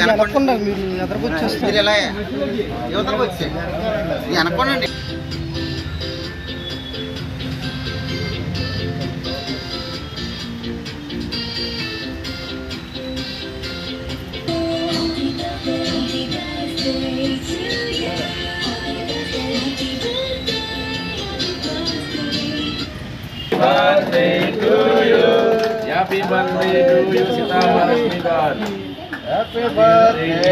వెనక్కుండా మీరు ఎదరికి వచ్చేస్తారు మీరు ఇలా యువతలకు వచ్చే వెనక్కోనండి Birthday to you, Sita Maharashmi God. Happy birthday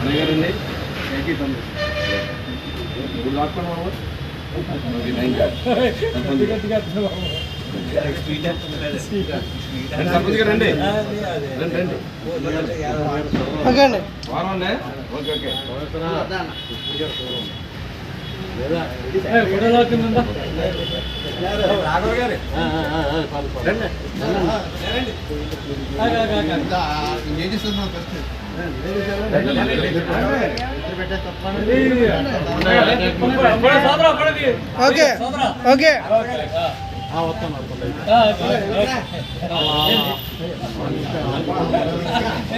రండి రండి రండి ఓకే అండి ఓకే ఓకే. ఓకే. ఓకే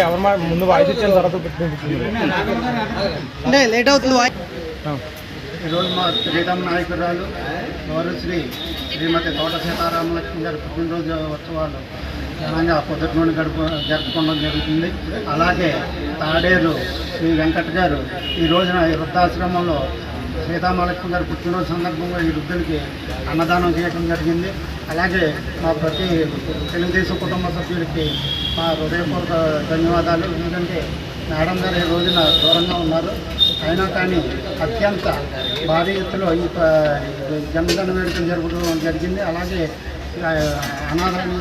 ఎవరు మా- ముందు వాయిస్ ఇచ్చిన తర్వాత అంటే లేట్ అవుతుంది ఈరోజు మా శ్రీరామ నాయకురాలు గౌరవశ్రీ శ్రీమతి తోట సీతారామలక్ష్మి గారి పుట్టినరోజు ఉత్సవాలు. ఘనంగా పొద్దుటి నుండి గడుపు జరుపుకోవడం జరుగుతుంది. అలాగే తాడేరు శ్రీ వెంకట్ గారు ఈ రోజున ఈ వృద్ధాశ్రమంలో సీతామలక్ష్మి గారు పుట్టినరోజు సందర్భంగా ఈ వృద్ధులకి అన్నదానం చేయడం జరిగింది. అలాగే మా ప్రతి తెలుగుదేశం కుటుంబ సభ్యులకి మా హృదయపూర్వక ధన్యవాదాలు. ఎందుకంటే మేడం గారు ఈ రోజున దూరంగా ఉన్నారు. అయినా కానీ అత్యంత భారీ ఎత్తులో ఈ ఈ జన్మదిన వేడుకలు జరపడం జరిగింది. అలాగే ఆ,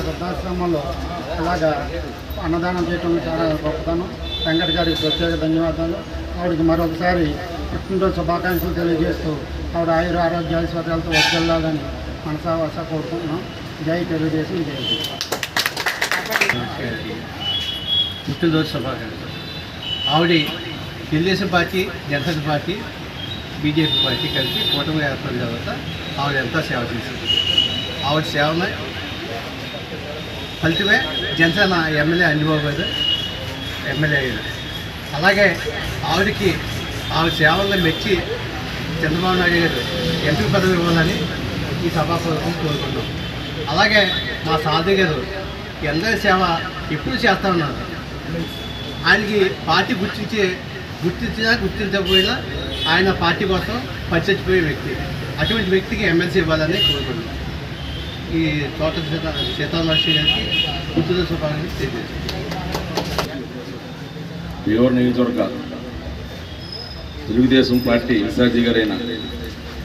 వృద్ధాశ్రమంలో అలాగా అన్నదానం చేయటం చాలా గొప్పతనం. వెంకట గారికి ప్రత్యేక ధన్యవాదాలు. ఆవిడకి మరొకసారి పుట్టినరోజు శుభాకాంక్షలు తెలియజేస్తూ ఆవిడ ఆయుర ఆరోగ్య ఐశ్వర్యాలతో వర్తిల్లాలని మనసా వస కోరుకుంటున్నాం. జై తెలుగుదేశం జై పుట్టినరోజు శుభాకాంక్షలు. ఆవిడ Telugu Desam party Janasena party BJP party కలిసి కూటమి ఏర్పడిన తర్వాత ఆవిడ ఎంతో సేవ చేసింది. ఆవిడ సేవమే ఫలితమే జనసేన ఎమ్మెల్యే అంజబాబు గారు. ఎమ్మెల్యే అయ్యారు. అలాగే ఆవిడకి ఆవిడ సేవలను మెచ్చి చంద్రబాబు నాయుడు గారు ఎంపీ పదవి ఇవ్వాలని ఈ సభాపూర్వకం కోరుకున్నాం అలాగే మా సాధు గారు ఎందరి సేవ ఎప్పుడు చేస్తా ఉన్నారు? ఆయనకి పార్టీ గుర్తించి గుర్తించినా గుర్తించకపోయినా ఆయన పార్టీ కోసం పనిచేసిపోయే వ్యక్తి. అటువంటి వ్యక్తికి ఎమ్మెల్సీ ఇవ్వాలని కోరుకుంటున్నాం. ఈ తోట సీతా సీతామహర్షి గారికి పుట్టిన శుభాకాంక్షలు నియోజకవర్గ తెలుగుదేశం పార్టీ ఇన్ఛార్జి గారైన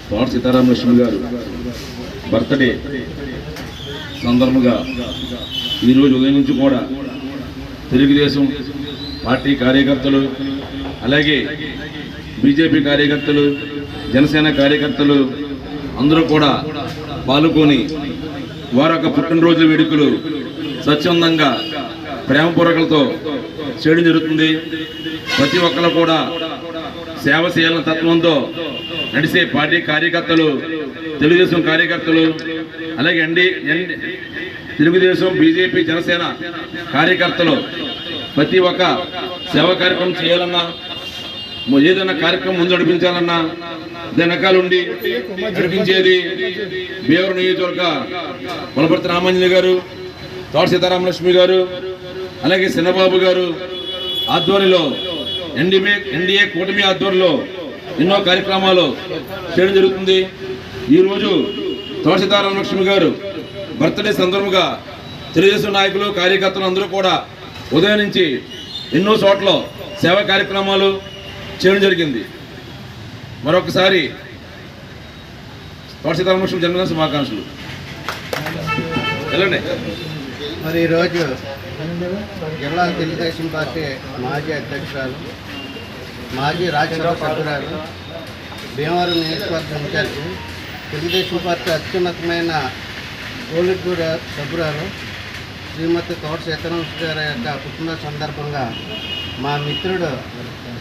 తోట సీతారామలక్ష్మి గారు బర్త్డే సందర్భంగా ఈరోజు ఉదయం నుంచి కూడా తెలుగుదేశం పార్టీ కార్యకర్తలు అలాగే బీజేపీ కార్యకర్తలు జనసేన కార్యకర్తలు అందరూ కూడా పాల్గొని వారి యొక్క పుట్టినరోజు వేడుకలు స్వచ్ఛందంగా ప్రేమపూర్వకలతో చేయడం జరుగుతుంది. ప్రతి ఒక్కరు కూడా సేవ చేయాలన్న తత్వంతో నడిసే పార్టీ కార్యకర్తలు తెలుగుదేశం కార్యకర్తలు అలాగే ND N- Telugu Desam BJP Janasena కార్యకర్తలు ప్రతి ఒక్క సేవా కార్యక్రమం చేయాలన్నా ఏదైనా కార్యక్రమం ముందు నడిపించాలన్నా వెనకాలండి. నడిపించేది భీమవరం నియోజకవర్గ వలపర్తి రామాంజలి గారు తోట సీతారామలక్ష్మి గారు అలాగే చిన్నబాబు గారు ఆధ్వర్యంలో ఎన్డీఏ ఎన్డీఏ కూటమి ఆధ్వర్యంలో ఎన్నో కార్యక్రమాలు చేయడం జరుగుతుంది. ఈరోజు తోట సీతారామలక్ష్మి గారు బర్త్డే సందర్భంగా తెలుగుదేశం నాయకులు కార్యకర్తలు అందరూ కూడా ఉదయం నుంచి ఎన్నో చోట్ల సేవా కార్యక్రమాలు చేయడం జరిగింది. మరొకసారి తోట సీతారామకృష్ణ జన్మదిన శుభాకాంక్షలు. వెళ్ళండి. మరి ఈరోజు జిల్లా తెలుగుదేశం పార్టీ మాజీ అధ్యక్షురాలు మాజీ రాజ్యసభ సభ్యురాలు భీమవరం నియోజకవర్గ ఇన్ఛార్జి తెలుగుదేశం పార్టీ అత్యున్నతమైన పోలిట్ సభ్యురాలు శ్రీమతి తోట సీతారామకృష్ణ గారి యొక్క పుట్టినరోజు సందర్భంగా మా మిత్రుడు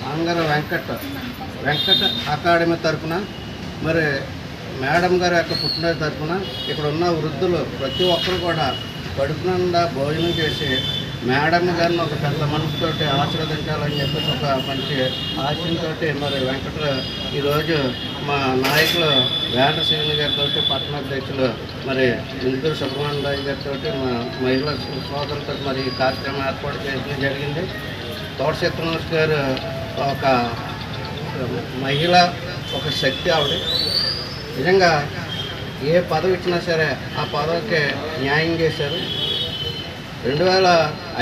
ఆంగర వెంకట వెంకట అకాడమీ తరఫున మరి మేడం గారి యొక్క పుట్టినరోజు తరఫున ఇక్కడ ఉన్న వృద్ధులు ప్రతి ఒక్కరు కూడా కడుపు నిండా భోజనం చేసి మేడం గారిని ఒక పెద్ద మనసుతో ఆశీర్వదించాలని చెప్పేసి ఒక మంచి ఆశయంతో మరి వెంకట ఈరోజు మా నాయకులు వేట శ్రీని గారితో పట్టణాధ్యక్షులు మరి ఇందూరు సుబ్రహ్మణ్య రాజు గారితో మా మహిళా సోదరులతో మరి ఈ కార్యక్రమం ఏర్పాటు చేయడం జరిగింది. తోట సత్యనారాయణ గారు ఒక మహిళ ఒక శక్తి ఆవిడ. నిజంగా ఏ పదవి ఇచ్చినా సరే ఆ పదవికి న్యాయం చేశారు. రెండు వేల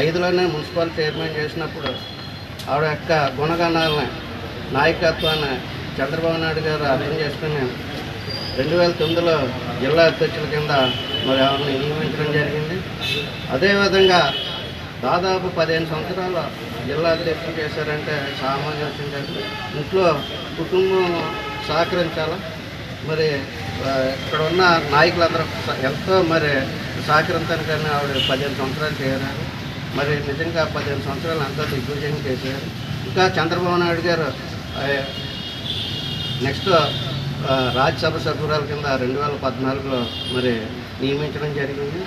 ఐదులోనే మున్సిపల్ చైర్మన్ చేసినప్పుడు ఆవిడ యొక్క గుణగణాలని నాయకత్వాన్ని చంద్రబాబు నాయుడు గారు అర్థం చేసుకుని రెండు వేల తొమ్మిదిలో జిల్లా అధ్యక్షుల కింద మరి ఆవిడని నియమించడం జరిగింది. అదేవిధంగా దాదాపు పదిహేను సంవత్సరాలు జిల్లా అధ్యక్షులు చేశారంటే సామాన్య ఇంట్లో కుటుంబం సహకరించాలా? మరి ఇక్కడ ఉన్న నాయకులందరూ ఎంతో మరి సహకరించడానికని ఆవిడ పదిహేను సంవత్సరాలు చేరారు మరి నిజంగా పదిహేను సంవత్సరాలు అంతా దిగ్విజయం చేశారు. ఇంకా చంద్రబాబు నాయుడు గారు నెక్స్ట్ రాజ్యసభ సభ్యురాల కింద రెండు వేల పద్నాలుగులో మరి నియమించడం జరిగింది.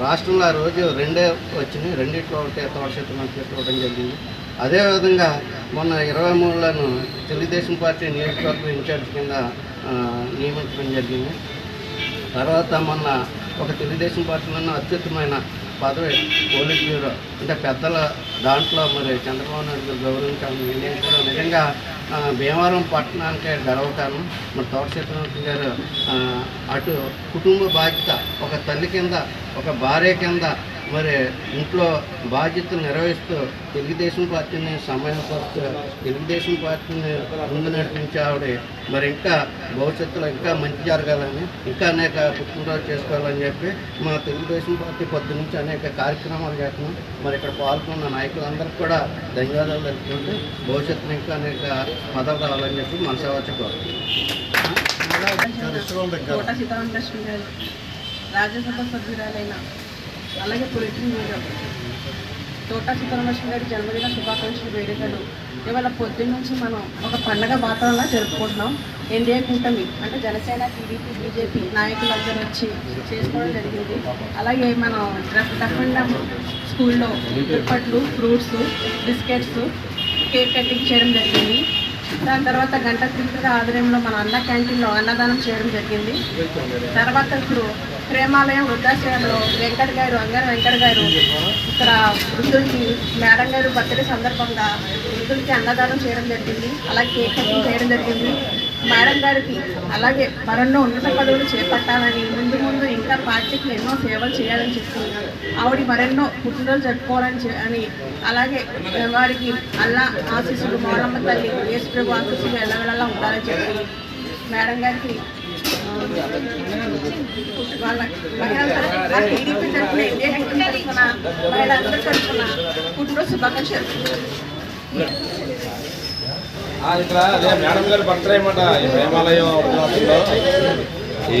రాష్ట్రంలో ఆ రోజు రెండే వచ్చినాయి. రెండిట్లో ఒకటే తోటశెట్టు మంత్రి ఇవ్వడం జరిగింది. అదేవిధంగా మొన్న ఇరవై మూడులను తెలుగుదేశం పార్టీ నియోజకవర్గం ఇన్ఛార్జ్ కింద నియమించడం జరిగింది. తర్వాత మొన్న ఒక తెలుగుదేశం పార్టీలో అత్యుత్తమైన పదవి పోలీస్ బ్యూరో అంటే పెద్దల దాంట్లో మరి చంద్రబాబు నాయుడు గౌరవించాలని నిర్ణయించడం నిజంగా భీమవరం పట్టణానికి గర్వకారణం. మన తోట సత్యనారాయణ గారు అటు కుటుంబ బాధ్యత ఒక తల్లి కింద ఒక భార్య కింద మరి ఇంట్లో బాధ్యతలు నిర్వహిస్తూ తెలుగుదేశం పార్టీని సమయపరుస్తూ తెలుగుదేశం పార్టీని ముందు నడిపించే ఆవిడ మరి ఇంకా భవిష్యత్తులో ఇంకా మంచి జరగాలని ఇంకా అనేక పుట్టినరోజు చేసుకోవాలని చెప్పి మా తెలుగుదేశం పార్టీ పొద్దు నుంచి అనేక కార్యక్రమాలు చేస్తున్నాం. మరి ఇక్కడ పాల్గొన్న నాయకులందరికీ కూడా ధన్యవాదాలు తెలుపుకుంటూ భవిష్యత్తులో ఇంకా అనేక పదవులు రావాలని చెప్పి మనసావచ్చు గారు రాజ్యసభ సభ్యురాలైన అలాగే పొలిటికల్ లీడర్ తోటా సుబ్రహ్మణ్యం గారి జన్మదిన శుభాకాంక్షలు వేడుకలు. ఇవాళ పొద్దున్న నుంచి మనం ఒక పండగ వాతావరణంగా జరుపుకుంటున్నాం. ఎన్డీఏ కూటమి అంటే జనసేన టీడీపీ బీజేపీ నాయకులందరూ వచ్చి చేసుకోవడం జరిగింది. అలాగే మనం తప్పకుండా అండ్ స్కూల్లో దుప్పట్లు ఫ్రూట్స్ బిస్కెట్స్ కేక్ కటింగ్ చేయడం జరిగింది. దాని తర్వాత గంట క్రికెట్ ఆధ్వర్యంలో మన అన్న క్యాంటీన్లో అన్నదానం చేయడం జరిగింది. తర్వాత ఇప్పుడు ప్రేమాలయం వృద్ధాశ్రయంలో వెంకట గారు అంగారు వెంకట గారు ఇక్కడ వృద్ధులకి మేడం గారు బర్త్డే సందర్భంగా వృద్ధులకి అన్నదానం చేయడం జరిగింది. అలాగే కేక్ కటింగ్ చేయడం జరిగింది. మేడం గారికి అలాగే మరెన్నో ఉన్నత పదవులు చేపట్టాలని ముందు ముందు ఇంకా పార్టీకి ఎన్నో సేవలు చేయాలని చెప్పి ఆవిడ మరెన్నో పుట్టినరోజు జరుపుకోవాలని అని అలాగే వారికి అల్లా ఆశీస్సులు మోడమ్మ తల్లి యేసు ప్రభు ఆశీస్సులు ఎల్లవెల్లలా ఉండాలని చెప్పి మేడం గారికి వాళ్ళ టీడీపీ తరఫున తరఫున తరఫున పుట్టినరోజు శుభాకాంక్షలు ఇక్కడ అదే మేడం గారు బర్త్డే అన్నమాట ఈ ప్రేమాలయం వృద్ధాశ్రమంలో. ఈ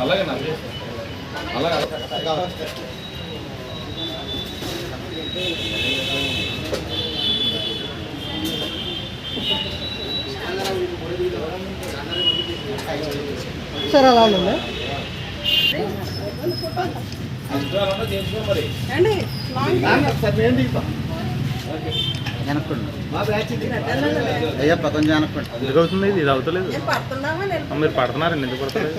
అలాగే అలాగే సార్ అలా ఉందా? అండి అయ్యప్ప కొంచెం అనుకోండి ఎందుకు అవుతుంది ఇది ఇది అవుతలేదు. మీరు పడుతున్నారండి ఎందుకు పడతలేదు?